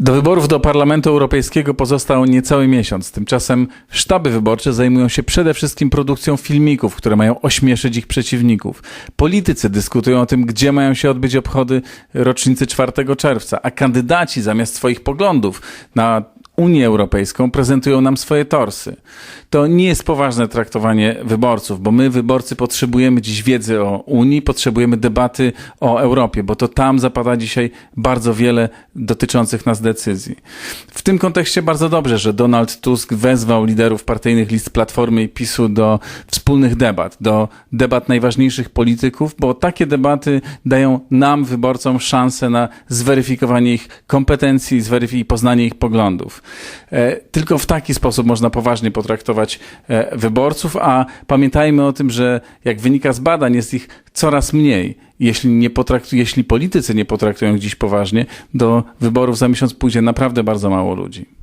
Do wyborów do Parlamentu Europejskiego pozostał niecały miesiąc. Tymczasem sztaby wyborcze zajmują się przede wszystkim produkcją filmików, które mają ośmieszyć ich przeciwników. Politycy dyskutują o tym, gdzie mają się odbyć obchody rocznicy 4 czerwca, a kandydaci zamiast swoich poglądów na Unię Europejską prezentują nam swoje torsy. To nie jest poważne traktowanie wyborców, bo my, wyborcy, potrzebujemy dziś wiedzy o Unii, potrzebujemy debaty o Europie, bo to tam zapada dzisiaj bardzo wiele dotyczących nas decyzji. W tym kontekście bardzo dobrze, że Donald Tusk wezwał liderów partyjnych list Platformy i PiSu do wspólnych debat, do debat najważniejszych polityków, bo takie debaty dają nam, wyborcom, szansę na zweryfikowanie ich kompetencji i poznanie ich poglądów. E, Tylko w taki sposób można poważnie potraktować e, wyborców, a pamiętajmy o tym, że jak wynika z badań, jest ich coraz mniej. Jeśli, nie potraktu- jeśli politycy nie potraktują ich dziś poważnie, do wyborów za miesiąc pójdzie naprawdę bardzo mało ludzi.